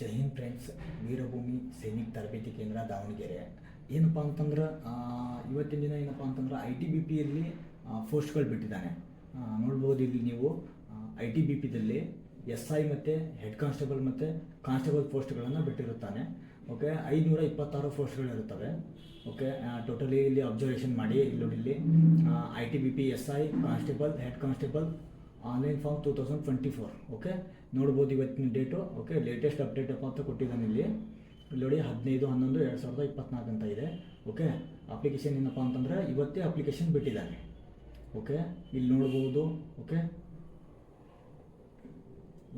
ಜೈ Hind friends, Veer Bhumi, ಸೈನಿಕ ತರಬೇತಿ ಕೇಂದ್ರ ದಾವಣಗೆರೆ. ಏನಪ್ಪ ಅಂತಂದ್ರೆ ಇವತ್ತಿನ ದಿನ ಏನಪ್ಪ ಅಂತಂದ್ರೆ ಐ ಟಿ ಬಿ ಪಿಯಲ್ಲಿ ಪೋಸ್ಟ್ಗಳು ಬಿಟ್ಟಿದ್ದಾನೆ. ನೋಡ್ಬೋದು ಇಲ್ಲಿ ನೀವು ಐ ಟಿ ಬಿ ಪಿದಲ್ಲಿ ಎಸ್ ಐ ಮತ್ತು ಹೆಡ್ ಕಾನ್ಸ್ಟೇಬಲ್ ಮತ್ತು ಕಾನ್ಸ್ಟೇಬಲ್ ಪೋಸ್ಟ್ಗಳನ್ನು ಬಿಟ್ಟಿರುತ್ತಾನೆ. ಓಕೆ ಐದುನೂರ ಇಪ್ಪತ್ತಾರು ಪೋಸ್ಟ್ಗಳಿರುತ್ತವೆ ಓಕೆ ಟೋಟಲಿ ಇಲ್ಲಿ ಅಬ್ಸರ್ವೇಷನ್ ಮಾಡಿ ಇಲ್ಲಿ. I T B P S I, constable, head constable, online form two thousand twenty four. Okay ನೋಡ್ಬೋದು ಇವತ್ತಿನ ಡೇಟು ಓಕೆ ಲೇಟೆಸ್ಟ್ ಅಪ್ಡೇಟ್ ಅಪ್ಪ ಅಂತ ಕೊಟ್ಟಿದ್ದಾನೆ ಇಲ್ಲಿ. ಇಲ್ಲಿ ನೋಡಿ, ಹದಿನೈದು, ಹನ್ನೊಂದು, ಎರಡು ಸಾವಿರದ ಇಪ್ಪತ್ನಾಲ್ಕು ಅಂತ ಇದೆ. ಓಕೆ ಅಪ್ಲಿಕೇಶನ್ ಏನಪ್ಪ ಅಂತಂದರೆ ಇವತ್ತೇ ಅಪ್ಲಿಕೇಶನ್ ಬಿಟ್ಟಿದ್ದಾನೆ. ಓಕೆ ಇಲ್ಲಿ ನೋಡ್ಬೋದು. ಓಕೆ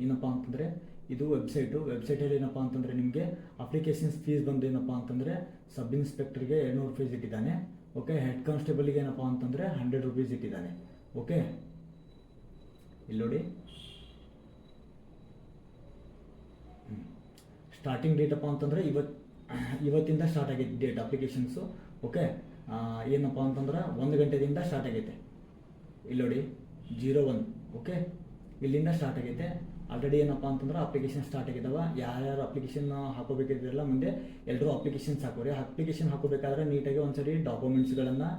ಏನಪ್ಪ ಅಂತಂದರೆ ಇದು ವೆಬ್ಸೈಟು ವೆಬ್ಸೈಟಲ್ಲಿ ಏನಪ್ಪ ಅಂತಂದರೆ ನಿಮಗೆ ಅಪ್ಲಿಕೇಶನ್ಸ್ ಫೀಸ್ ಬಂದು ಏನಪ್ಪ ಅಂತಂದರೆ ಸಬ್ ಇನ್ಸ್ಪೆಕ್ಟರ್ಗೆ ಎರಡುನೂರು ಫೀಸ್ ಇಟ್ಟಿದ್ದಾನೆ. ಓಕೆ ಹೆಡ್ ಕಾನ್ಸ್ಟೇಬಲ್ಗೆ ಏನಪ್ಪ ಅಂತಂದರೆ ಹಂಡ್ರೆಡ್ ರುಪೀಸ್ ಇಟ್ಟಿದ್ದಾನೆ. ಓಕೆ ಇಲ್ಲಿ ನೋಡಿ. ಸ್ಟಾರ್ಟಿಂಗ್ ಡೇಟ್ ಅಪ್ಪ ಅಂತಂದರೆ ಇವತ್ತು ಇವತ್ತಿಂದ ಸ್ಟಾರ್ಟ್ ಆಗೈತೆ ಡೇಟ್ ಅಪ್ಲಿಕೇಶನ್ಸು ಓಕೆ ಏನಪ್ಪ ಅಂತಂದ್ರೆ ಒಂದು ಗಂಟೆದಿಂದ ಸ್ಟಾರ್ಟ್ ಆಗೈತೆ. ಇಲ್ಲಿ ನೋಡಿ ಜೀರೋ ಒನ್ ಓಕೆ ಇಲ್ಲಿಂದ ಸ್ಟಾರ್ಟ್ ಆಗೈತೆ. ಆಲ್ರೆಡಿ ಏನಪ್ಪ ಅಂತಂದ್ರೆ ಅಪ್ಲಿಕೇಶನ್ ಸ್ಟಾರ್ಟ್ ಆಗಿದ್ದಾವೆ ಯಾರ್ಯಾರು ಅಪ್ಲಿಕೇಶನ್ ಹಾಕೋಬೇಕಿದ್ರಲ್ಲ ಮುಂದೆ ಎಲ್ಲರೂ ಅಪ್ಲಿಕೇಶನ್ಸ್ ಹಾಕೋರಿ. ಅಪ್ಲಿಕೇಶನ್ ಹಾಕೋಬೇಕಾದ್ರೆ ನೀಟಾಗಿ ಒಂದ್ಸರಿ ಡಾಕ್ಯುಮೆಂಟ್ಸ್ಗಳನ್ನು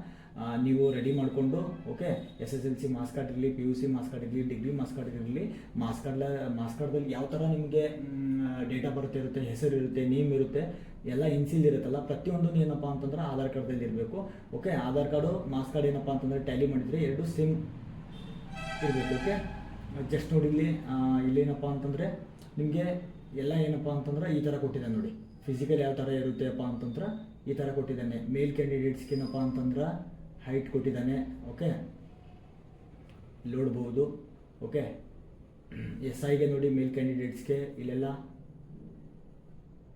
ನೀವು ರೆಡಿ ಮಾಡಿಕೊಂಡು okay S S L C marks card ಇರಲಿ P U C marks card ಇರಲಿ ಡಿಗ್ರಿ ಮಾಸ್ ಕಾರ್ಡ್ ಇರಲಿ ಮಾಸ್ ಕಾರ್ಡ್ ಮಾಸ್ ಕಾರ್ಡ್ದಲ್ಲಿ ಯಾವ ಥರ ನಿಮಗೆ ಡೇಟ್ ಬರ್ತ್ ಇರುತ್ತೆ ಹೆಸರು ಇರುತ್ತೆ ನೇಮ್ ಇರುತ್ತೆ, ಎಲ್ಲ ಇನ್ಸಿಲ್ ಇರುತ್ತಲ್ಲ ಪ್ರತಿಯೊಂದು ಏನಪ್ಪ ಅಂತಂದ್ರೆ ಆಧಾರ್ ಕಾರ್ಡ್ದಲ್ಲಿ ಇರಬೇಕು okay Aadhaar card marks card card ಏನಪ್ಪ ಅಂತಂದ್ರೆ ಟ್ಯಾಲಿ ಮಾಡಿದರೆ ಎರಡು ಸಿಮ್ ಇರಬೇಕು ಓಕೆ ಜಸ್ಟ್ ನೋಡಿ ಇಲ್ಲಿ ಇಲ್ಲೇನಪ್ಪ ಅಂತಂದರೆ ನಿಮಗೆ ಎಲ್ಲ ಏನಪ್ಪ ಅಂತಂದ್ರೆ ಈ ಥರ ಕೊಟ್ಟಿದೆ ನೋಡಿ. ಫಿಸಿಕಲ್ ಯಾವ ಥರ ಇರುತ್ತೆಪ್ಪ ಅಂತಂದ್ರೆ ಈ ಥರ ಕೊಟ್ಟಿದ್ದಾನೆ. ಮೇಲ್ ಕ್ಯಾಂಡಿಡೇಟ್ಸ್ಗೆ ಏನಪ್ಪ ಅಂತಂದ್ರೆ ಹೈಟ್ ಕೊಟ್ಟಿದ್ದಾನೆ ಓಕೆ ನೋಡ್ಬೋದು ಓಕೆ ಎಸ್ ಐಗೆ ನೋಡಿ ಮೇಲ್ ಕ್ಯಾಂಡಿಡೇಟ್ಸ್ಗೆ ಇಲ್ಲೆಲ್ಲ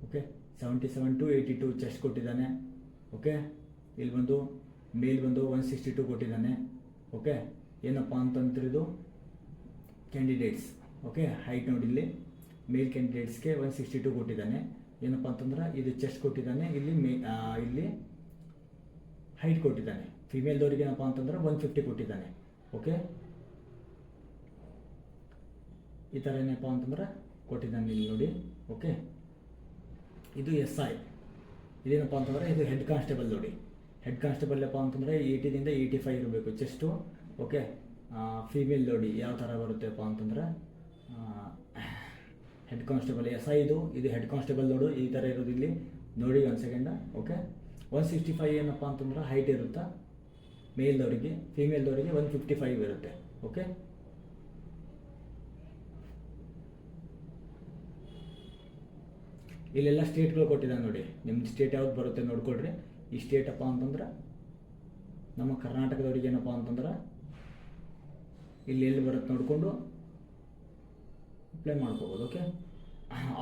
okay seventy seven to eighty two chest ಕೊಟ್ಟಿದ್ದಾನೆ ಓಕೆ ಇಲ್ಲಿ ಬಂದು ಮೇಲ್ ಬಂದು ಒನ್ ಸಿಕ್ಸ್ಟಿ ಟು ಕೊಟ್ಟಿದ್ದಾನೆ ಓಕೆ ಏನಪ್ಪ ಅಂತಂದ್ರೆ ಇದು ಕ್ಯಾಂಡಿಡೇಟ್ಸ್ ಓಕೆ ಹೈಟ್ ನೋಡಿ ಇಲ್ಲಿ ಮೇಲ್ ಕ್ಯಾಂಡಿಡೇಟ್ಸ್ಗೆ ಒನ್ ಸಿಕ್ಸ್ಟಿ ಟು ಕೊಟ್ಟಿದ್ದಾನೆ. ಏನಪ್ಪ ಅಂತಂದ್ರೆ, ಇದು ಚೆಸ್ಟ್ ಕೊಟ್ಟಿದ್ದಾನೆ, ಇಲ್ಲಿ ಮೇ ಇಲ್ಲಿ ಹೈಟ್ ಕೊಟ್ಟಿದ್ದಾನೆ. ಫಿಮೇಲ್ದವ್ರಿಗೆ ಏನಪ್ಪ ಅಂತಂದ್ರೆ ಒನ್ ಫಿಫ್ಟಿ ಕೊಟ್ಟಿದ್ದಾನೆ. ಓಕೆ ಈ ಥರ ಏನಪ್ಪ ಅಂತಂದ್ರೆ ಕೊಟ್ಟಿದ್ದಾನೆ ಇಲ್ಲಿ ನೋಡಿ. ಓಕೆ ಇದು ಎಸ್ ಐ ಇದೇನಪ್ಪ ಅಂತಂದರೆ ಇದು ಹೆಡ್ ಕಾನ್ಸ್ಟೇಬಲ್ ನೋಡಿ. ಹೆಡ್ ಕಾನ್ಸ್ಟೇಬಲ್ ಏನಪ್ಪ ಅಂತಂದರೆ ಏಯ್ಟಿದಿಂದ ಏಯ್ಟಿ ಫೈವ್ ಇರಬೇಕು ಚೆಸ್ಟು ಓಕೆ ಫೀಮೇಲ್ ನೋಡಿ, ಯಾವ ಥರ ಬರುತ್ತೆಪ್ಪ ಅಂತಂದ್ರೆ ಹೆಡ್ ಕಾನ್ಸ್ಟೇಬಲ್ ಎಸ್ ಐ ಇದು. ಇದು ಹೆಡ್ ಕಾನ್ಸ್ಟೇಬಲ್ ನೋಡು, ಈ ಥರ ಇರೋದು ಇಲ್ಲಿ. ನೋಡಿ ಒಂದು second okay one sixty five ಏನಪ್ಪ ಅಂತಂದ್ರೆ ಹೈಟ್ ಇರುತ್ತಾ? ಮೇಲ್ದವರಿಗೆ ಫೀಮೇಲ್ದವರಿಗೆ ಒನ್ ಫಿಫ್ಟಿ ಫೈವ್ ಇರುತ್ತೆ. ಓಕೆ ಇಲ್ಲೆಲ್ಲ ಸ್ಟೇಟ್ಗಳು ಕೊಟ್ಟಿದ್ದಾರೆ ನೋಡಿ. ನಿಮ್ಮ ಸ್ಟೇಟ್ ಯಾವ್ದು ಬರುತ್ತೆ ನೋಡ್ಕೊಳ್ರಿ. ಈ ಸ್ಟೇಟ್ ಅಪ್ಪ ಅಂತಂದ್ರೆ, ನಮ್ಮ ಕರ್ನಾಟಕದವ್ರಿಗೆ ಏನಪ್ಪ ಅಂತಂದ್ರೆ, ಇಲ್ಲಿ ಎಲ್ಲಿ ಬರುತ್ತೆ ನೋಡಿಕೊಂಡು ಅಪ್ಲೈ ಮಾಡ್ಕೋಬೋದು ಓಕೆ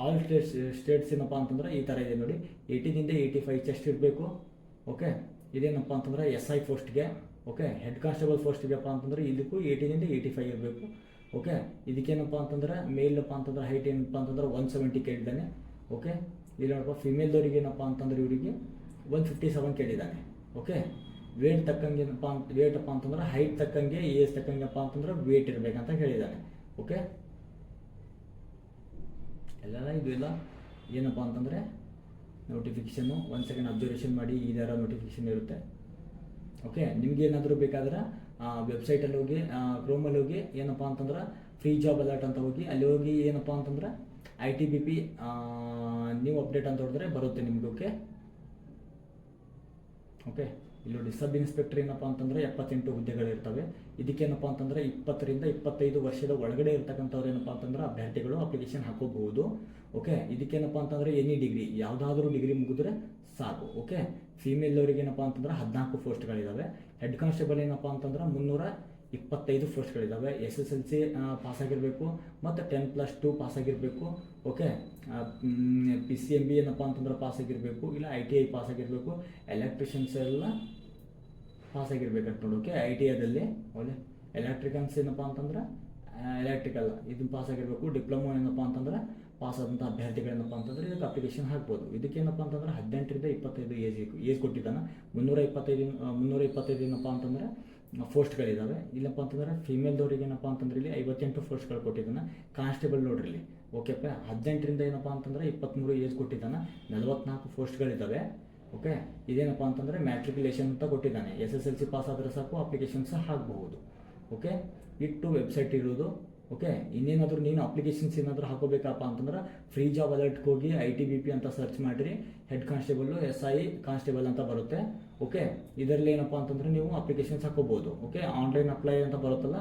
ಆಲ್ ಸ್ಟೇಟ್ಸ್ ಸ್ಟೇಟ್ಸ್ ಏನಪ್ಪ ಅಂತಂದ್ರೆ ಈ ಥರ ಇದೆ ನೋಡಿ. ಏಯ್ಟಿನಿಂದ ಏಯ್ಟಿ ಫೈವ್ ಚೆಸ್ಟ್ ಇರಬೇಕು ಓಕೆ ಇದೇನಪ್ಪ ಅಂತಂದ್ರೆ ಎಸ್ ಐ ಪೋಸ್ಟ್ಗೆ ಓಕೆ ಹೆಡ್ ಕಾನ್ಸ್ಟೇಬಲ್ ಪೋಸ್ಟ್ಗೆಪ್ಪ ಅಂತಂದ್ರೆ ಇದಕ್ಕೂ ಏಯ್ಟಿನಿಂದ ಏಯ್ಟಿ ಫೈವ್ ಇರಬೇಕು. ಓಕೆ ಇದಕ್ಕೇನಪ್ಪ ಅಂತಂದ್ರೆ ಮೇಲಪ್ಪ ಅಂತಂದ್ರೆ ಹೈಟ್ ಏನಪ್ಪ ಅಂತಂದ್ರೆ ಒನ್ ಸೆವೆಂಟಿ ಕೇಳಿದ್ದಾನೆ. ಓಕೆ ಇಲ್ಲಿ ನೋಡಪ್ಪ ಫಿಮೇಲ್ದವ್ರಿಗೆ ಏನಪ್ಪ ಅಂತಂದ್ರೆ ಇವರಿಗೆ ಒನ್ ಫಿಫ್ಟಿ ಸೆವೆನ್ ಕೇಳಿದ್ದಾನೆ. ಓಕೆ ವೇಟ್ ತಕ್ಕಂಗೆ ಏನಪ್ಪ ಅಂತ ವೇಟ್ ಅಪ್ಪ ಅಂತಂದ್ರೆ ಹೈಟ್ ತಕ್ಕಂಗೆ ಏಜ್ ತಕ್ಕಂಗೆಪ್ಪ ಅಂತಂದ್ರೆ ವೇಟ್ ಇರಬೇಕಂತ ಹೇಳಿದ್ದಾನೆ ಓಕೆ ಎಲ್ಲ ಇದು ಇಲ್ಲ? ಏನಪ್ಪ ಅಂತಂದರೆ ನೋಟಿಫಿಕೇಷನ್ನು ಒಂದು ಸೆಕೆಂಡ್ ಅಬ್ಸರ್ವೇಷನ್ ಮಾಡಿ, ಈ ಥರ ನೋಟಿಫಿಕೇಷನ್ ಇರುತ್ತೆ. ಓಕೆ ನಿಮ್ಗೆ ಏನಾದರೂ ಬೇಕಾದ್ರೆ ವೆಬ್ಸೈಟಲ್ಲಿ ಹೋಗಿ ಕ್ರೋಮಲ್ಲಿ ಹೋಗಿ, ಏನಪ್ಪ ಅಂತಂದ್ರೆ ಫ್ರೀ ಜಾಬ್ ಅಲರ್ಟ್ ಅಂತ ಹೋಗಿ, ಅಲ್ಲಿ ಹೋಗಿ ಏನಪ್ಪ ಅಂತಂದ್ರೆ I T B P new update ಅಂತ ಹೊಡೆದ್ರೆ ಬರುತ್ತೆ ನಿಮ್ಗೆ ಓಕೆ ಓಕೆ ಇಲ್ಲಿ ಸಬ್ ಇನ್ಸ್ಪೆಕ್ಟರ್ ಏನಪ್ಪ ಅಂತಂದ್ರೆ ಎಪ್ಪತ್ತೆಂಟು ಹುದ್ದೆಗಳಿರ್ತವೆ. ಇದಕ್ಕೇನಪ್ಪ ಅಂತಂದ್ರೆ ಇಪ್ಪತ್ತರಿಂದ ಇಪ್ಪತ್ತೈದು ವರ್ಷದ ಒಳಗಡೆ ಇರ್ತಕ್ಕಂಥವ್ರು ಏನಪ್ಪ ಅಂತಂದ್ರೆ ಅಭ್ಯರ್ಥಿಗಳು ಅಪ್ಲಿಕೇಶನ್ ಹಾಕೋಬಹುದು. ಓಕೆ ಇದಕ್ಕೇನಪ್ಪ ಅಂತಂದರೆ ಎನಿ ಡಿಗ್ರಿ ಯಾವುದಾದ್ರೂ ಡಿಗ್ರಿ ಮುಗಿದ್ರೆ ಸಾಕು. ಓಕೆ ಫೀಮೇಲ್ದವ್ರಿಗೆ ಏನಪ್ಪಾ ಅಂತಂದ್ರೆ ಹದಿನಾಲ್ಕು ಪೋಸ್ಟ್ಗಳಿದ್ದಾವೆ ಹೆಡ್ ಕಾನ್ಸ್ಟೇಬಲ್ ಏನಪ್ಪ ಅಂತಂದ್ರೆ ಮುನ್ನೂರ ಇಪ್ಪತ್ತೈದು ಪೋಸ್ಟ್ಗಳಿದ್ದಾವೆ S S L C pass ಆಗಿರಬೇಕು ಮತ್ತು ಟೆನ್ ಪ್ಲಸ್ ಟು ಪಾಸ್ ಆಗಿರಬೇಕು okay P C M B ಏನಪ್ಪ ಅಂತಂದ್ರೆ ಪಾಸ್ ಆಗಿರಬೇಕು ಇಲ್ಲ ಐ ಟಿ ಐ ಪಾಸ್ ಆಗಿರಬೇಕು ಎಲೆಕ್ಟ್ರಿಷಿಯನ್ಸ್ ಎಲ್ಲ ಪಾಸ್ ಆಗಿರ್ಬೇಕಂತ ನೋಡಿ ಓಕೆ ಐ ಟಿ ಐದಲ್ಲಿ ಒಳ್ಳೆ ಎಲೆಕ್ಟ್ರಿಕಲ್ಸ್ ಏನಪ್ಪ ಅಂತಂದ್ರೆ ಎಲೆಕ್ಟ್ರಿಕಲ್ ಇದನ್ನು ಪಾಸ್ ಆಗಿರಬೇಕು ಡಿಪ್ಲೊಮೊ ಏನಪ್ಪ ಅಂತಂದ್ರೆ ಪಾಸ್ ಆದಂಥ ಅಭ್ಯರ್ಥಿಗಳೇನಪ್ಪ ಅಂತಂದ್ರೆ ಇದಕ್ಕೆ ಅಪ್ಲಿಕೇಶನ್ ಹಾಕ್ಬೋದು. ಇದಕ್ಕೇನಪ್ಪ ಅಂತಂದ್ರೆ ಹದಿನೆಂಟರಿಂದ ಇಪ್ಪತ್ತೈದು ಏಜ್ ಏಜ್ ಕೊಟ್ಟಿದ್ದಾನೆ. ಮುನ್ನೂರ ಇಪ್ಪತ್ತೈದು ಮುನ್ನೂರ ಇಪ್ಪತ್ತೈದು ಏನಪ್ಪ ಅಂತಂದ್ರೆ ಪೋಸ್ಟ್ಗಳಿದ್ದಾವೆ ಇಲ್ಲಪ್ಪ ಅಂತಂದ್ರೆ ಫೀಮೇಲ್ದವ್ರಿಗೆ ಏನಪ್ಪ ಅಂತಂದ್ರೆ ಇಲ್ಲಿ ಐವತ್ತೆಂಟು ಪೋಸ್ಟ್ಗಳು ಕೊಟ್ಟಿದ್ದಾನೆ. ಕಾನ್ಸ್ಟೇಬಲ್ ನೋಡ್ರಿ ಇಲ್ಲಿ. ಓಕೆಪ್ಪ ಹದಿನೆಂಟರಿಂದ ಏನಪ್ಪ ಅಂತಂದ್ರೆ ಇಪ್ಪತ್ತ್ಮೂರು ಏಜ್ ಕೊಟ್ಟಿದ್ದಾನೆ. ನಲವತ್ನಾಲ್ಕು ಪೋಸ್ಟ್ಗಳಿದ್ದಾವೆ ಓಕೆ ಇದೇನಪ್ಪ ಅಂತಂದರೆ ಮ್ಯಾಟ್ರಿಕ್ಯುಲೇಷನ್ ಅಂತ ಕೊಟ್ಟಿದ್ದಾನೆ. S S L C pass ಆದರೆ ಸಾಕು ಅಪ್ಲಿಕೇಶನ್ಸ್ ಹಾಕಬಹುದು. ಓಕೆ ಇಟ್ಟು ವೆಬ್ಸೈಟ್ ಇರೋದು ಓಕೆ ಇನ್ನೇನಾದರೂ ನೀನು ಅಪ್ಲಿಕೇಶನ್ಸ್ ಏನಾದರೂ ಹಾಕೋಬೇಕಪ್ಪ ಅಂತಂದ್ರೆ ಫ್ರೀ ಜಾಬ್ ಅಲರ್ಟ್ಗೆ ಹೋಗಿ ಐ ಟಿ ಬಿ ಪಿ ಅಂತ ಸರ್ಚ್ ಮಾಡಿರಿ. Head constable S I constable ಅಂತ ಬರುತ್ತೆ. ಓಕೆ ಇದರಲ್ಲಿ ಏನಪ್ಪ ಅಂತಂದ್ರೆ ನೀವು ಅಪ್ಲಿಕೇಶನ್ಸ್ ಹಾಕೋಬಹುದು ಓಕೆ ಆನ್ಲೈನ್ ಅಪ್ಲೈ ಅಂತ ಬರುತ್ತಲ್ಲ.